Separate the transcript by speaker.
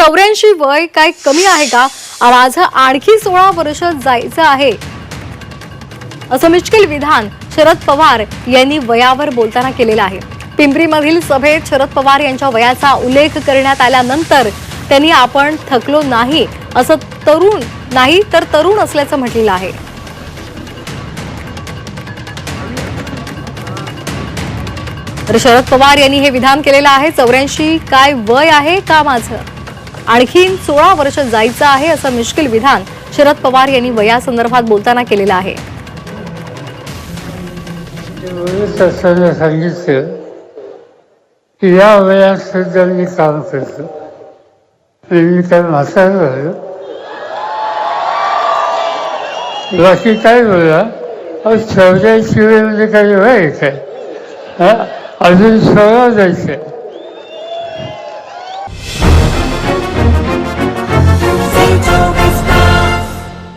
Speaker 1: चौऱ्याऐंशी वय काय कमी आहे का? माझं आणखी सोळा वर्ष जायचं आहे. असं मिश्किल विधान शरद पवार यांनी वयावर बोलताना केलेलं आहे. पिंपरीमधील सभेत शरद पवार यांच्या वयाचा उल्लेख करण्यात आल्यानंतर त्यांनी आपण थकलो नाही असं तरुण नाही तर तरुण असल्याचं म्हटलेलं आहे. तर शरद पवार यांनी हे विधान केलेलं आहे. चौऱ्याऐंशी काय वय आहे का माझं? आणखीन सोळा वर्ष जायचं आहे असं मिश्किल विधान शरद पवार यांनी वयासंदर्भात बोलताना केलेलं आहे.
Speaker 2: सांगितलं की या वयात सुद्धा मी काम करतो मी काय म्हातार झालो बाकी काय बोला अहो चौऱ्याऐंशी म्हणजे काही वय आहे. अजून सोळा जायचं